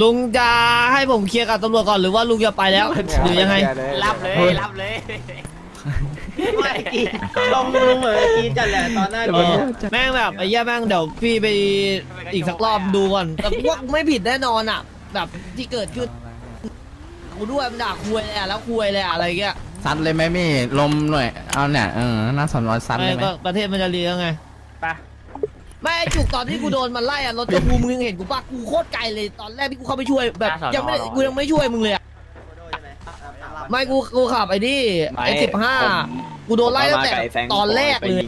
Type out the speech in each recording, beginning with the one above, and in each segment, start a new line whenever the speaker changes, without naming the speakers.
ลุงจะให้ผมเคลียร์กับตำรวจก่อนหรือว่าลุงจะไปแล้วหรือยังไง
รับเลย รับเลย
ไม่กีลงลุงเหมือนกีจัดแหละตอนหน้า
เอ
กี
อแม่งแบบไอ้เหี้ยแม่งเดี๋ยวพี่ไปอีกสักรอบดูก่อน แต่พวกไม่ผิดแน่นอนอะ แบบที่เกิดขึ้นกูด้วยมันด่าคุยเลยอะแล้วคุยเลยอะอะไรเงี้ย
ซัดเลยไหมมี่ลมหน่อยเอาเนี่ยเออหน้าสอนร้อยซัด
ไม่
เลยไหม
ก็ประเทศมันจะเลี้ยงไง
ไป
ไม่ไอ้จุกตอนที่กูโดนมันไล่อะรถจะกูมึงเห็นกูปะกูโคตรไกลเลยตอนแรกที่กูเข้าไปช่วยแบบยังไม่ได้กูยังไม่ช่วยมึงเลยอะไม่กูกูขับไอ้นี่ไอ้สิบห้ากูโดนไล่ตั้งแต่ตอนแรกเลย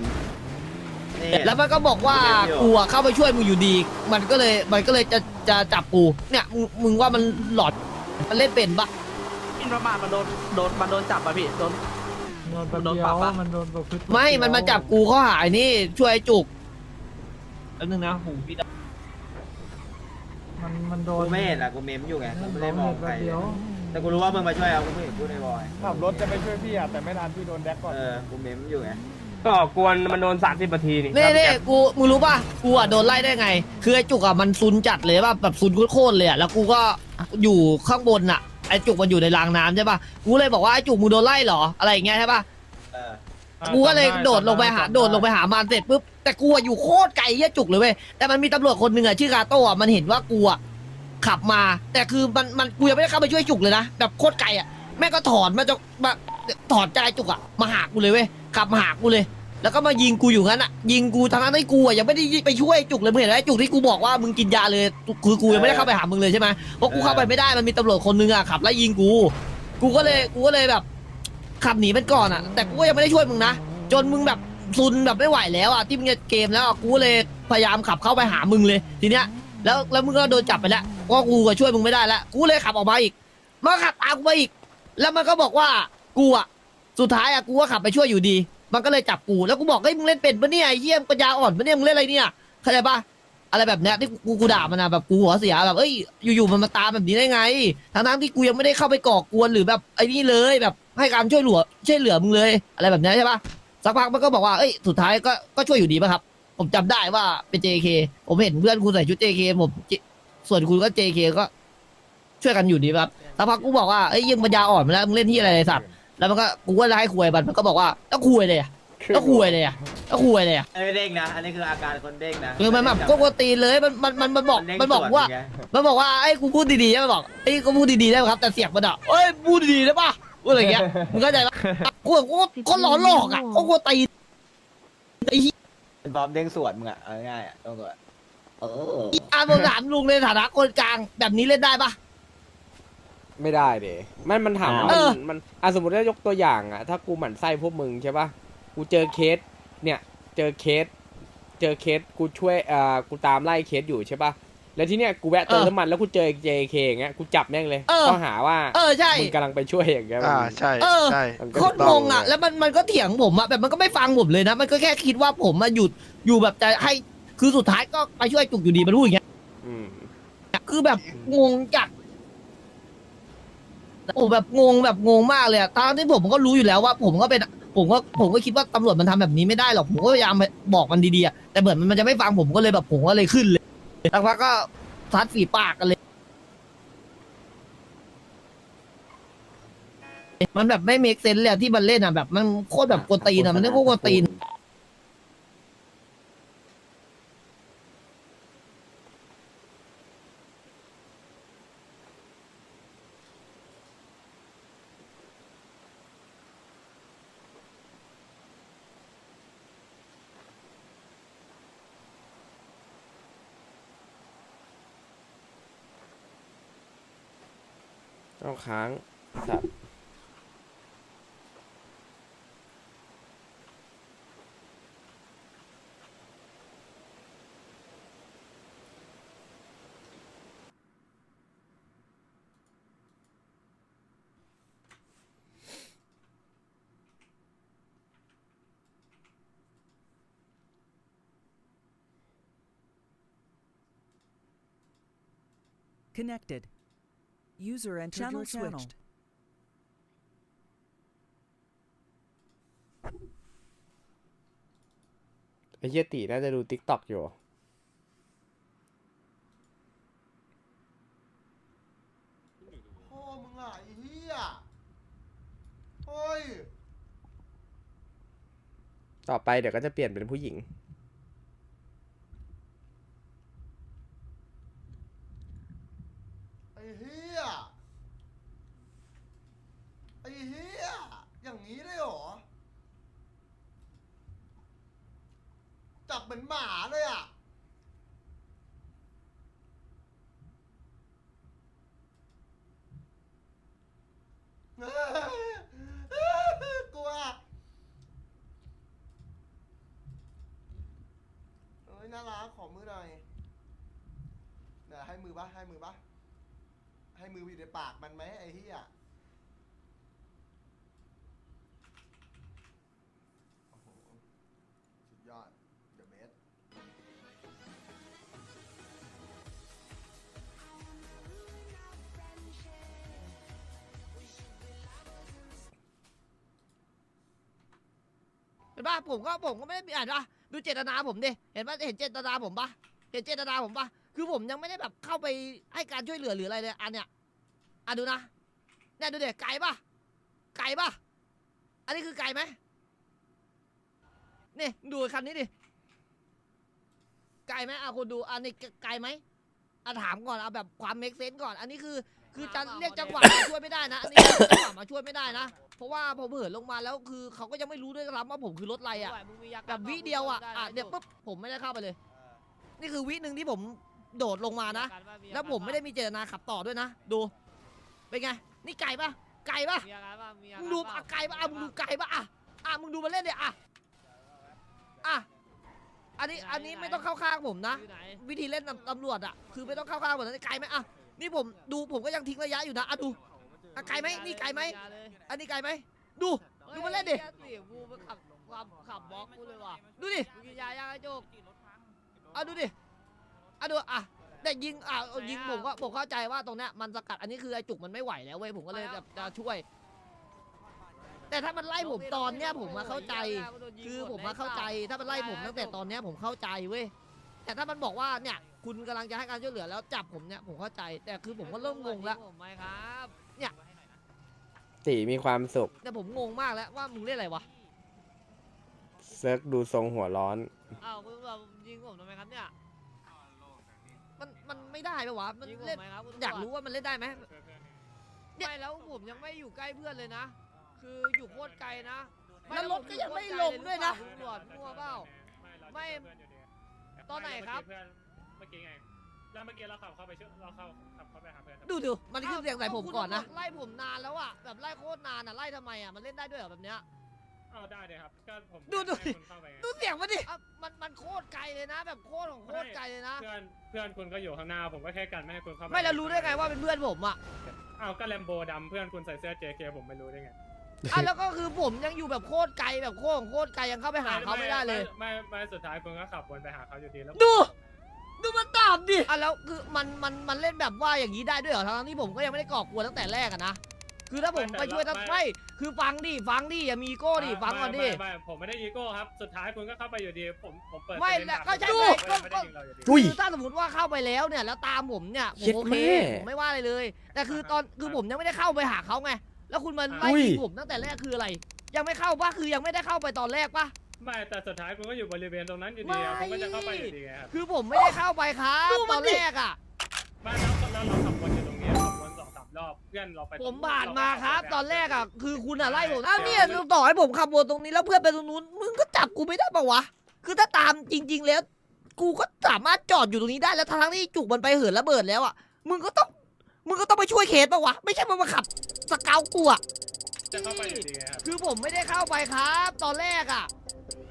แล้วมันก็บอกว่ากูอะเข้าไปช่วยมึงอยู่ดี มันก็เลยมันก็เลยจะจะจับกูเนี่ยมึงมึงว่ามันหลอดมันเล่นเป็นปะ
มินประมาทมันโดนโดนมันโดนจับป่ะพี่โดน
โดนป
โดน
เดีย
ปรับ
ว
ปะ
มันโดนประพฤติ
ไม่มันมาจับกูข้อหายนี่ช่วยไอ้จุก แล้วนึงนะหูพี่ด
มันมันโด
กู
น
ไม่เห็นอะกูเมมอยู่ไงกูไม่ได้มองใคร
เดียว
แต่กูรู้ว่ามึงมาช่วยเอากูไม่เห็นพูดในบอย
ขับรถจะไปช่วยพี่อะแต่ไม่ทันพี่โดนแดกก่อน
เออกูเมมอยู่ไง
ก็กวนมันโดนสามสิบนาทีนี่
เน่เน่กูมึงรู้ป่ะกูอะโดนไล่ได้ไง คือไอ้จุกอะมันซุนจัดเลยป่ะแบบซุนโคตรๆเลยอะแล้วกูก็อยู่ข้างบนอะไอ้จุกมันอยู่ในรางน้ำใช่ป่ะกูเลยบอกว่าไอ้จุกมึงโดนไล่เหรออะไรอย่างเงี้ยใช่ป่ะ
เออ
กูก็เลยโดดลงไปหาโดดลงไปหามันเสร็จปุ๊บแต่กูอะอยู่โคตรไกลเหี้ยจุกเลยเว้ยแต่มันมีตำรวจคนหนึ่งอะชื่อกาโต้อะมันเห็นว่ากูอะขับมา แต่คือมันมันกูยังไม่ได้เข้าไปช่วยจุกเลยนะแบบโคตรไกลอะแม่งก็ถอนมาจะมาถอนใจจุกอะมาหากูเลยเว้ยขับมาหากูเลย แล้วก็มายิงกูอยู่งั้นอะยิงกูทั้งนั้นที่กูอะยังไม่ได้ไปช่วยจุกเลยมึงเห็นไหมจุกที่กูบอกว่ามึงกินยาเลยคือกูยังไม่ได้เข้าไปหามึงเลยใช่ไหมเพราะกูเข้าไปไม่ได้มันมีตำรวจคนหนึงอะขับไล่ยิงกู กูก็เลยกูก็เลยแบบ ขับหนีมันก่อนอะแต่กูก็ยังไม่ได้ช่วยมึงนะ จนมึงแบบซุนแบบไม่ไหวแล้วอะที่มึงจะเกมแล้วอะกูเลยพยายามขับเข้าไปหามึงเลย ทีเนี้ย แล้วแล้วมึงก็โดนจับไปแล้วเพราะกูก็ช่วยมึงไม่ได้แล้วกูเลยขับออกมาอีกมันก็ขับตามกูมาอีก แล้วมันก็บอกว่ากูอะสุดท้ายอะกูก็ขับไปช่วยอยู่ดี มันก็เลยจับกูแล้วกูบอกเฮ้ยมึงเล่นเป็นปะเนี่ยไอ้เยี่ยมปัญญาอ่อนปะเนี่ยมึงเล่นอะไรเนี่ยเข้าใจปะอะไรแบบเนี้ยที่กูกูด่ามันนะแบบกูหัวเสียแบบเอ้ยอยู่ๆมันมาตามแบบนี้ได้ไงทั้งๆที่กูยังไม่ได้เข้าไปก่อกวนหรือแบบไอ้นี่เลยแบบ ให้การช่วยเหลือช่วยเหลือมึงเลย อะไรแบบเนี้ยใช่ปะสักพักมันก็บอกว่าเอ้ยสุดท้ายก็ก็ช่วยอยู่ดีป่ะครับ ผมจำได้ว่าเป็น JK ผมเห็นเพื่อนคุณใส่ชุด JK ผม J- ส่วนคุณก็ JK ก็ ช่วยกันอยู่ดีป่ะครับสักพักกูบอกว่าเอ้ยยังปัญญาอ่อนมาแล้วมึงเล่นที่อะไรไอ้สัตว์แล้วมันก็กูก็ไล่คุยมันมันก็บอกว่าแล้วคุยเลยอะแล้วคุยเลยอะแล้วคุยเลยอะ
อันนี้เด้งนะ อันนี้คืออาการคนเด้งนะ
คือมันแบบก็กวนตีนเลยมันมันมันมันบอก
เด้ง
มันบอกว่า
สนไง
มันบอกว่าไอ้ยกูพูดดีๆใช่ไหมบอกไอ้ยกูพูดดีๆได้ไหมครับ แต่เสียงมันอะเอ้ยพูดดีๆได้ป่ะ พูดอะไรอย่างเงี้ยมึงเข้าใจปะกูกูก็หลอนหลอกอะก็กวนตีนไอ้เหี้ย
เป็นบอมเด้งสวนมึงอะเอาง่ายๆอะตรงตัวเออ
อ่าผมถามลุงในฐานะคนกลางแบบนี้เล่นได้ปะ
ไม่ได้เดมันมันถามว่า
เอ
มัน
อ
มันอะสมมติว่ายกตัวอย่างอะ ถ้ากูหมั่นไส้พวกมึงใช่ปะกูเจอเคส เนี่ย เจอเคส เจอเคส กูช่วยอ่ากูตามไล่เคสอยู่ใช่ปะ แล้วที่เนี้ยกูแวะเติมน้ำมันแล้วกูเจอ JK อย่างเงี้ยกูจับแม่งเลยข้อหาว่า
เออใช่
มึงกำลังไปช่วยอย่างเงี้ย
อ่าใช่
เออ
ใช่
มันก็
โคตรงงอะ แล้วมันมันก็เถียงผมอะแบบมันก็ไม่ฟังผมเลยนะ มันก็แค่คิดว่าผมมาหยุดอยู่แบบจะให้คือสุดท้ายก็ไปช่วยจุกอยู่ดีมันพูดอย่างเงี้ย
อืม
คือแบบงงจัดโอ้แบบงงแบบงงมากเลยอะตอนที่ผมก็รู้อยู่แล้วว่า ผมก็เป็นผมก็ผมก็คิดว่าตำรวจมันทำแบบนี้ไม่ได้หรอกผมก็พยายามบอกมันดีๆอะแต่เหมือนมันจะไม่ฟังผมก็เลยแบบผมก็เลยขึ้นเลย สักพักก็ซัดฝีปากกันเลย มันแบบไม่เมคเซนเลยอะที่มันเล่นอะแบบ มันโคตรแบบกวนตีนอะมันเรียกว่ากวนตีน
ต้องค้างสัตว์
Connected. User entered
Channel
your channel.
switched.
ไอ้เหี้ยตีน่าจะดูทิกตอกอยู่
มึงอะไอ้เหี้ยเฮ้ย
ต่อไปเดี๋ยวก็จะเปลี่ยนเป็นผู้หญิง
ไอ้เหี้ยไอ้เหี้ยอย่างนี้ได้เหรอ จับเหมือนหมาเลยอะ กลัวเอ้ยน่ารักข อมือหน่อยเดี๋ยวให้มือปะให้มือปะให้มืออยู่ในปากมันไหมไอ้เหี้ยโอ้โหสุดยอด The best
เห็นปะผมก็ผมก็ไม่ได้มีอ่านปะ ดูเจตนาผมดิ เห็นปะเห็นเจตนาผมปะเห็นเจตนาผมปะคือผมยังไม่ได้แบบเข้าไปให้การช่วยเหลือหรืออะไรเลยอันเนี้ยอะดูนะเนี่ยดูเด็กไก่ปะไก่ปะอันนี้คือไก่ไหมนี่ดูคันนี้ดิ ไก่ไหมอะคุณดู อันนี้ไก่ไหมอะถามก่อน เอาแบบความเมคเซนก่อน อันนี้คือ คือจะเรียกจังหวะมาช่วยไม่ได้นะ อันนี้จังหวะมาช่วยไม่ได้นะ เพราะว่าผมเหินลงมาแล้วคือเขาก็ยังไม่รู้ด้วยซ้ำว่าผมคือรถอะไรอะแบบวิเดียวอะอะเดี๋ยวปุ๊บผมไม่ได้เข้าไปเลย นี่คือวิหนึ่งที่ผมโดดลงมานะ แล้วผมไม่ได้มีเจตนาขับต่อด้วยนะ ดูเป็นไงนี่ไก่ปะไก่ปะมึงดูอะไก่ปะอะมึงดูไก่ปะอะอะมึงดูมันเล่นเดี๋ยอะอะอันนี้อันนี้ไม่ต้องเข้าข้างผมนะ วิธีเล่นตำรวจอะคือไม่ต้องเข้าข้างผมนะนี่ไกลไหมอะนี่ผมดูผมก็ยังทิ้งระยะอยู่นะอะดู อะไกลไหมนี่ไกลไหมอันนี้ไกลไหมดู ดูมันเล่นดิ
เสียงกูมันขับความขับบล็อกกูเลยว่ะ
ดูดิ
มึงกินยายังไอ้โจก
เอาดูดิเอาดูอะแต่ยิงอะเอายิงผมก็ผมเข้าใจว่าตรงเนี้ยมันสกัดอันนี้คือไอ้จุกมันไม่ไหวแล้วเว้ยผมก็เลยแบบจะช่วย แต่ถ้ามันไล่ผมตอนเนี้ยผมมาเข้าใจ คือผมมาเข้าใจถ้ามันไล่ผมตั้งแต่ตอนเนี้ยผมเข้าใจเว้ยแต่ถ้ามันบอกว่าเนี่ย คุณกำลังจะให้การช่วยเหลือแล้วจับผมเนี่ยผมเข้าใจ แต่คือผมก็เริ่มงงแล้ว
ผมไหมครับ
ตีมีความสุข
แต่ผมงงมากแล้วว่ามึงเล่นอะไรวะ
เซิร์กดูทรงหัวร้อน
อ้าวคุณแบบยิงผมทำไมครับเนี่ย
มันมันไม่ได้ปะวะมัน
ยิงผม
เล่น
ไหมครับคุณตำวจ
อยากรู้ว่ามันเล่นได้ไหม เนี่ย
ไม่แล้วผมยังไม่อยู่ใกล้เพื่อนเลยนะ คืออยู่โคตรไกลนะ
แล้วรถก็ยังไม่ลงด้วยนะ
ตำรวจมั่วเปล่า ไม่ ตอนไหนครับ
เมื่อกี้ไง แล้วเมื่อกี้เราขับเข้าไปช่วยเราเข้าขับเข้าไปหาเพื่อน
ดูดูมันขึ้นเสียงใส่ผมก่อนนะ
คุณตำรวจไล่ผมนานแล้วอะแบบไล่โคตรนานอะไล่ทำไมอะมันเล่นได้ด้วยเหรอแบบเนี้ย
เอาได้เลยครับก็ผม
ดูดู
ให้คุณเข้าไปไง
ดูเสียงมันดิ
อะมันมันโคตรไกลเลยนะ แบบโคตรของโคตรไกลเลยนะ
เพื่อนเพื่อนคุณก็อยู่ข้างหน้าผมก็แค่กันไม่ให้คุณเข้าไป
ไม่แล้วรู้ได้ไงว่าเป็นเพื่อนผมอะ
อ้าวก็แลมโบดำเพื่อนคุณใส่เสื้อ JK ผมไม่รู้ได้ไง
อะแล้วก็คือผมยังอยู่แบบโคตรไกลแบบโคตรของโคตรไกลยังเข้าไปหาเขาไม่ได้เลย
ไม่ไม่ไม่สุดท้ายคุณก็ขับวนไปหาเขาอยู่ดีแล้ว
ดู ดูมันตามดิ อะแล้วคือมันมันมันเล่นแบบว่าอย่างนี้ได้ด้วยเหรอทั้งที่ผมก็ยังไม่ได้ก่อกวนตั้งแต่แรกอะนะคือถ้าผมไปช่วยตั้งไม่คือฟังดิฟังดิอย่ามีอีโก้ดิฟังก่อนดิ
ไม่ไม่ไม่ผมไม่ได้อีโก้ครับ สุดท้ายคุณก็เข้าไปอยู่ดี ผมผมเปิด
ไม่
ประเด็น
แล้ว
ดั
ก็ใช่
ผม
ไง
ก็
ก็
ไม่ได้ยิงเราอยู่ดี
อุ้ย
คือถ้าสมมติว่าเข้าไปแล้วเนี่ยแล้วตามผมเนี่ยผม
เย็ด
โอเค
แม่
ผมไม่ว่าอะไรเลย แต่คือตอนคือผมยังไม่ได้เข้าไปหาเขาไงแล้วคุณมาไล่
อุ้ย
ยิงผมตั้งแต่แรกคืออะไร ยังไม่เข้าปะคือยังไม่ได้เข้าไปตอนแรกปะ
ไม่แต่สุดท้ายคุณก็อยู่บริเวณตรงนั้นอยู่ดีอะ
ไม่
ผมก็จะเข้าไปอยู่ดีไงครับ
คือผมไม่ได้เข้าไปครับตอนแรกอะ
ไม่แล้วแล้วเราขับวนอยู่ตรงนี้ขับวนสองสามรอบเพื่อนเราไป
ผมผ่านมาครับ ตอนแรกอะคือคุณอะไล่ผมอ้าวเนี่ยต่อให้ผมขับวนตรงนี้แล้วเพื่อนไปตรงนู้นมึงก็จับกูไม่ได้ปะวะ คือถ้าตามจริง ๆ แล้ว กูก็สามารถจอดอยู่ตรงนี้ได้แล้วทั้งที่จุกมันไปเหินระเบิดแล้วอะมึงก็ต้องมึงก็ต้องไปช่วยเคสปะวะไม่ใช่มามาขับสเกลกูอะ
จะเข้าไปอยู่ดีไงครับ
คือผมไม่ได้เข้าไปครับ ตอนแรกอะ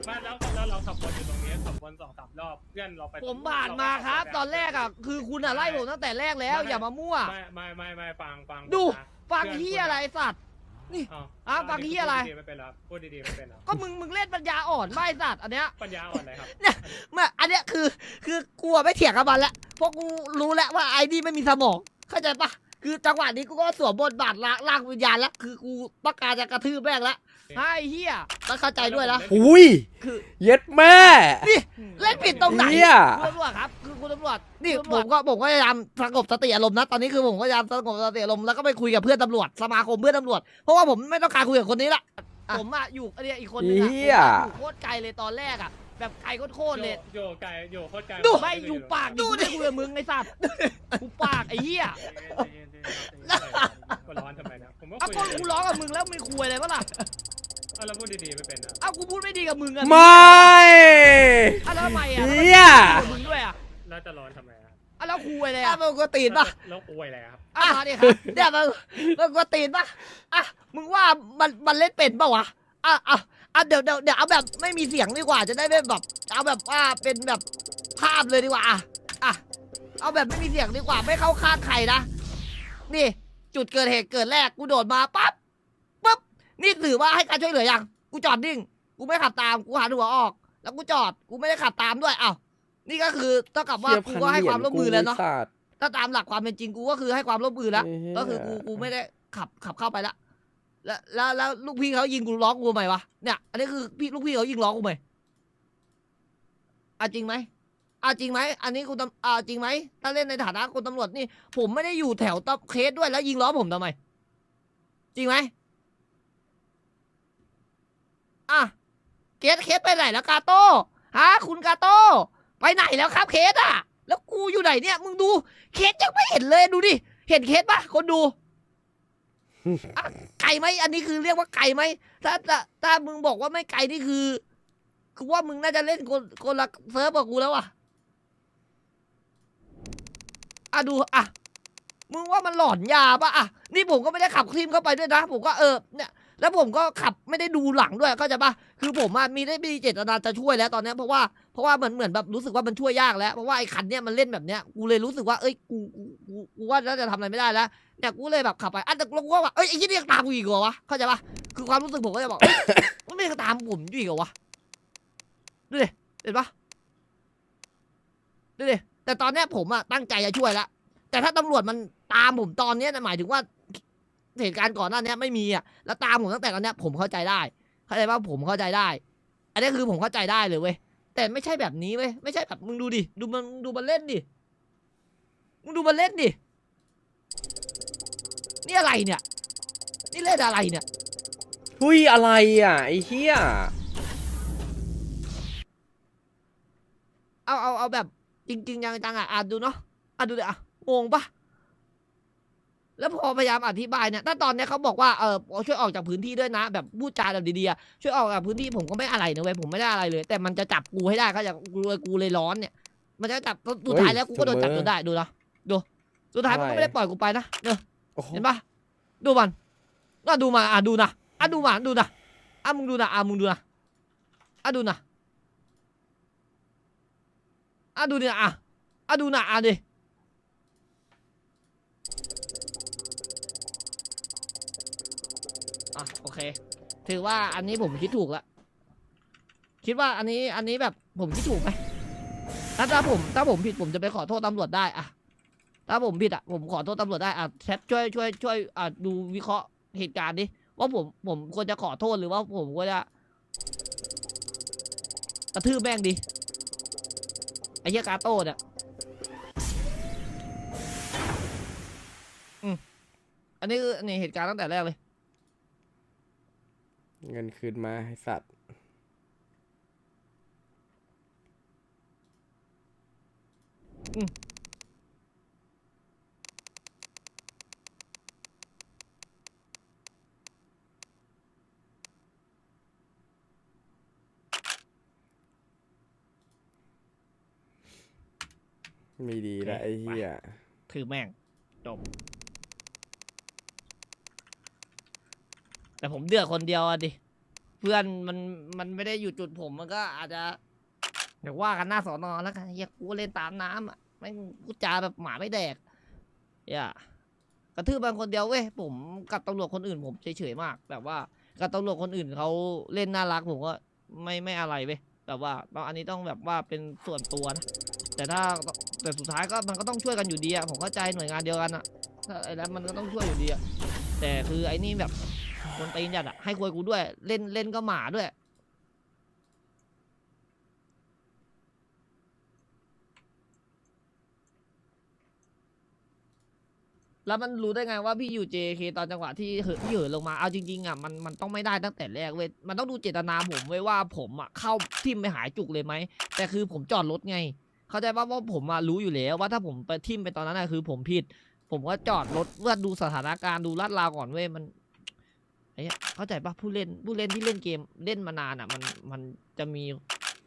ไม่แล้วแล้วเราขับวนอยู่ตรงนี้ขับวนสองสามรอบเพื่อนเราไป
ผมผ่านมาครับ ตอนแรกอะคือคุณอะไล่ผมตั้งแต่แรกแล้ว อย่ามามั่ว
ไม่ไม่ไม่ไม่ฟังฟัง
ดู
ผมนะ
ฟังที่อะไรสัตว์
อ้าว
อะฟังเหี้ยอะไร
พูดดีๆไม่เป็นไรครับพูดดีๆไม่เป็นไรครับ
ก็มึงมึงเล่นปัญญาอ่อนไม่สัตว์อันเนี้ย
ปัญญาอ่อนเลยครับ
เมื่ออันเนี้ยคือคือกลัวไม่เถียงกับมันแล้วเพราะกูรู้แล้วว่าไอ้นี่ไม่มีสมองเข้าใจปะคือจังหวะนี้กูก็สวมบทบาทละล่างวิญญาณแล้วคือกูต้องการจะกระทืบแม่งแล้ว ใช่เฮียต้องเข้าใจด้วยนะ
อุ้ย
คือ
เย็ดแม่
นี่เล่นผิดตรงไหน
เหี้ย
คุณตำรวจครับคือคุณตำรวจนี่ผมก็ผมก็พยายามสงบสติอารมณ์นะตอนนี้คือผมก็พยายามสงบสติอารมณ์แล้วก็ไปคุยกับเพื่อนตำรวจสมาคมเพื่อนตำรวจเพราะว่าผมไม่ต้องการคุยกับคนนี้ละผมอะอยู่อันเนี้ยอีกคนนึงอะ
เหี้ย
ผมอยู่โคตรไกลเลยตอนแรกอะแบบไกลโคตรๆเลย
อยู่ไกลอยู่โคตรไกล
ดูไม่อยู่ปากดูดิคุยกับมึงไอ้สัตว์กูปากไอ้เหี้ย
ก็ร้อนทำไมนะผมก็
เอา
คุย
ก็กูร้องกับมึงแล้วมึงคุยอะไรวะล่ะ
เอาแล้วพูดดีๆไม่เป็นนะ
เอากูพูดไม่ดีกับมึงอะ
ไม่
เอาแล้วทำไมอะ
เหี้ย
แล้วมึงด้วยอะ
แล้วจะร้อนทำไมอะ
เอาแล้วคุยอะไรอะมันก็ตีนปะ
แล้วอวยอะไรอะครับ
อะมาดิครับเนี่ยมันมันก็ตีนปะอะมึงว่ามันมันเล่นเป็นปะวะอะอะอะเดี๋ยวเดี๋ยวเดี๋ยวเอาแบบไม่มีเสียงดีกว่าจะได้ไม่แบบเอาแบบว่าเป็นแบบภาพเลยดีกว่าอะอะเอาแบบไม่มีเสียงดีกว่าไม่เข้าข้างใครนะนี่ จุดเกิดเหตุเกิดแรกกูโดดมาปั๊บปุ๊บนี่ถือว่าให้การช่วยเหลือยังกูจอดนิ่ง กูไม่ขับตามกูหันหัวออก แล้วกูจอดกูไม่ได้ขับตามด้วยอ้าวนี่ก็คือเท่ากับว่ากูก็ให้ความร่วมมือแล้วเนาะ
ทียบคัหรียญ
ถ้าตามหลักความเป็นจริงกูก็คือให้ความร่วมมือแล้ว
เหี้ย
ก็คือกูกูไม่ได้ขับขับเข้าไปละแล้วแล้วแล้วลูกพี่เขายิงกูร้องกูทำไมวะเนี่ย อันนี้คือพี่ลูกพี่เขายิงร้องกูไหมอะจริงไหม อะจริงไหมอันนี้กูตำอะจริงไหมถ้าเล่นในฐานะคนตำรวจนี่ ผมไม่ได้อยู่แถวตบเคสด้วยแล้วยิงล้อผมทำไม จริงไหมอะเคสเคสไปไหนแล้วกาโต้ฮะคุณกาโต้ไปไหนแล้วครับเคสอะ แล้วกูอยู่ไหนเนี่ย มึงดูเคสยังไม่เห็นเลยดูดิเห็นเคสปะคนดูอะไกลไหมอันนี้คือเรียกว่าไกลไหมถ้าถ้าถ้ามึงบอกว่าไม่ไกลนี่คือคือว่ามึงน่าจะเล่นคนคนละเซิร์ฟกับกูแล้วอะ อะดูอะมึงว่ามันหลอนยาปะอะนี่ผมก็ไม่ได้ขับทีมเข้าไปด้วยนะ ผมก็เออเนี่ยแล้วผมก็ขับไม่ได้ดูหลังด้วยเข้าใจปะคือผมอะมีได้มีเจตนาจะช่วยแล้วตอนนี้เพราะว่าเพราะว่าเหมือนเหมือนแบบรู้สึกว่ามันช่วยยากแล้วเพราะว่าไอ้คันเนี้ยมันเล่นแบบเนี้ยกูเลยรู้สึกว่าเอ้ยกูกูกูกูว่าน่าจะทำอะไรไม่ได้แล้วเนี่ยกูเลยแบบขับไปอะแต่กูว่าเอ้ยไอ้ยี่นี่ยังตามกูอีกเหรอวะเข้าใจปะคือความรู้สึกผมก็จะบอกมันไม่ตามผมอยู่อีกเหรอวะดูดิเห็นปะดูดิ แต่ตอนเนี้ยผมอะตั้งใจจะช่วยแล้วแต่ถ้าตำรวจมันตามผมตอนเนี้ยนะหมายถึงว่าเหตุการณ์ก่อนหน้าเนี้ยไม่มีอะแล้วตามผมตั้งแต่ตอนเนี้ยผมเข้าใจได้ เข้าใจปะผมเข้าใจได้ อันนี้คือผมเข้าใจได้เลยเว้ยแต่ไม่ใช่แบบนี้เว้ยไม่ใช่แบบมึงดูดิดูมันดูมันเล่นดิมึงดูมันเล่นดินี่อะไรเนี่ย นี่เล่นอะไรเนี่ย
หุยอะไรอะไอ้เหี้ย
เอาเอาเอาแบบ จริงๆจังๆอะอ่านดูเนาะอ่านดูเลยอะงงปะแล้วพอพยายามอธิบายเนี่ยถ้าตอนเนี้ยเขาบอกว่าเออช่วยออกจากพื้นที่ด้วยนะ แบบพูดจาแบบดีๆอะช่วยออกจากพื้นที่ผมก็ไม่อะไรนะเว้ยผมไม่ได้อะไรเลย แต่มันจะจับกูให้ได้เขาจะกูเลยกูเลยร้อนเนี่ย มันจะจับสุดท้ายแล้วกูก็โดนจับจนได้ดูนะดูสุดท้ายมันก็ไม่ได้ปล่อยกูไปนะเนอะ
โอ้โห
เห็นปะดูมันก็ดูมาอะดูนะอะดูมาดูนะอะมึงดูนะอะมึงดูนะอะดูนะ อะดูเนี่ยอะอะดูหนะอะดิอะโอเค ถือว่าอันนี้ผมคิดถูกล้วคิดว่าอันนี้อันนี้แบบผมคิดถูกไหมถ้าถ้าผมถ้าผมผิดผมจะไปขอโทษตำรวจได้อะถ้าผมผิดอะผมขอโทษตำรวจได้อะแชทช่วยช่วยช่วยอะดูวิเคราะห์เหตุการณ์ดิว่าผมผมควรจะขอโทษหรือว่าผมควรจะกระทืบแม่งดิ ไอ้เหี้ยกาโต้เนี่ยอืมอันนี้คือนี่เหตุการณ์ตั้งแต่แรกเลย
เงินคืนมาไอ้สัตว์ ไม่ดีละ
โอเค
ไอ้เหี้ย
ถือแม่งจบ แต่ผมเดือดคนเดียวอะดิ เพื่อนมันมันไม่ได้อยู่จุดผมมันก็อาจจะเดี๋ยวว่ากันหน้าสอนอแล้วกันเฮียกูเล่นตามน้ำอะไม่งพูดจาแบบหมาไม่แดกอย่ากระทืบบางคนเดียวเว้ยผมกับตำรวจคนอื่นผมเฉยๆมาก แบบว่ากับตำรวจคนอื่นเขาเล่นน่ารักผมก็ไม่ไม่อะไรเว้ยแบบว่าต้องอันนี้ต้องแบบว่าเป็นส่วนตัวนะแต่ถ้า แต่สุดท้ายก็มันก็ต้องช่วยกันอยู่ดีอะผมเข้าใจหน่วยงานเดียวกันอะถ้าไอ้แล้วมันก็ต้องช่วยอยู่ดีอะแต่คือไอ้นี่แบบคนตีนจัดอะให้คุยกูด้วย เล่นเล่นก็หมาด้วย แล้วมันรู้ได้ไงว่าพี่อยู่ JK ตอนจังหวะที่เหินที่เหินลงมา เอาจริงๆอะมันมันต้องไม่ได้ตั้งแต่แรกเว้ย มันต้องดูเจตนาผมไว้ว่าผมอะเข้าทิมไปหายจุกเลยไหม แต่คือผมจอดรถไง เข้าใจป่ะว่าผมอะรู้อยู่แล้วว่าถ้าผมไปทิมไปตอนนั้นอะคือผมผิด ผมก็จอดรถเพื่อดูสถานการณ์ดูลาดราวก่อนเว้ยมันไอ้เหี้ยเข้าใจป่ะผู้เล่นผู้เล่นที่เล่นเกมเล่นมานานอะมันมันจะมี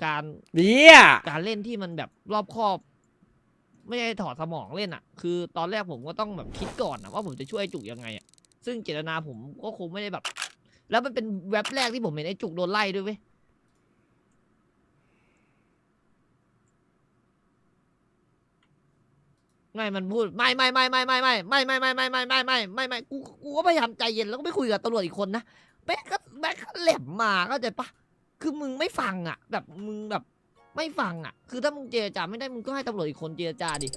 การ
เนี่ย
การเล่นที่มันแบบรอบคอบ ไม่ใช่ถอดสมองเล่นอะ่ะคือตอนแรกผมก็ต้องแบบคิดก่อนนะว่าผมจะช่วยไอ้จุกยังไงอะ่ะซึ่งเจตนาผมก็คงไม่ได้แบบ แล้วมันเป็นเว็บแรกที่ผมเห็นไอ้จุกโดนไล่ด้วยเว้ย ไม่มันพูดไม่ไม่ไม่ไม่ไม่ไม่ไม่ไม่ไม่ไม่ไม่ไม่ไม่ไม่ไม่กูกูก็พยายามใจเย็นแล้วก็ไม่คุยกับตำรวจอีกคนนะแม่งก็แม่งก็แหลมมาเข้าใจปะคือมึงไม่ฟังอะ แบบมึงแบบไม่ฟังอะ คือถ้ามึงเจรจาไม่ได้มึงก็ให้ตำรวจอีกคนเจรจาดิ